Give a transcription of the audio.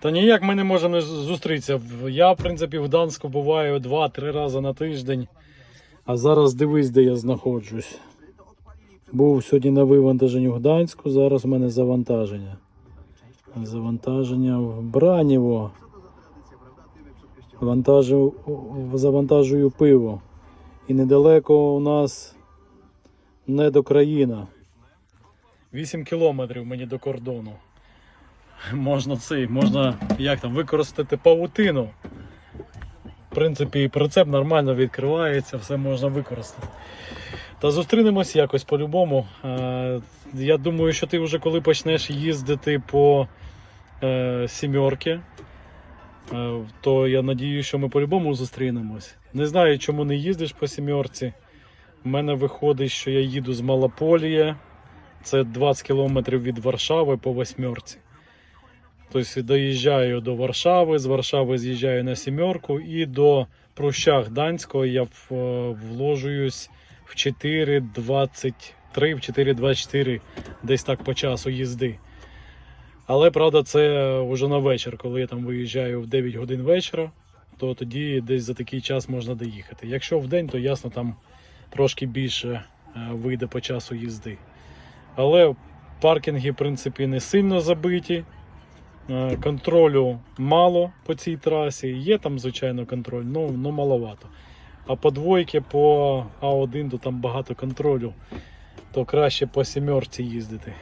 Та ніяк ми не можемо зустрітися. Я, в принципі, в Данську буваю два-три рази на тиждень. А зараз дивись, де я знаходжусь. Був сьогодні на вивантаженні в Гданську, зараз у мене завантаження. Завантаження в Браніво. Вантажу, завантажую пиво. І недалеко у нас недокраїна. 8 кілометрів мені до кордону. Можна цей, можна як там, використати павутину. В принципі, і прицеп нормально відкривається, все можна використати. Та зустрінемось якось по-любому. Е, Я думаю, що ти вже коли почнеш їздити по е, сімерки, е, то я надію, що ми по-любому зустрінемось. Не знаю, чому не їздиш по сімерці. У мене виходить, що я їду з Малополія. Це 20 кілометрів від Варшави по восьмерці. Тобто доїжджаю до Варшави, з Варшави з'їжджаю на сімерку і до Прущах Данського я е, вложуюсь в 4.23, в 4.24, десь так по часу їзди. Але правда, це вже на вечір, коли я там виїжджаю в 9 годин вечора, то тоді десь за такий час можна доїхати. Якщо в день, то ясно, там трошки більше е, вийде по часу їзди. Але паркінги, в принципі, не сильно забиті. Е, Контролю мало по цій трасі. Є там, звичайно, контроль, але ну, маловато. А по двойки, по А1, то там багато контролю, то краще по сімерці їздити.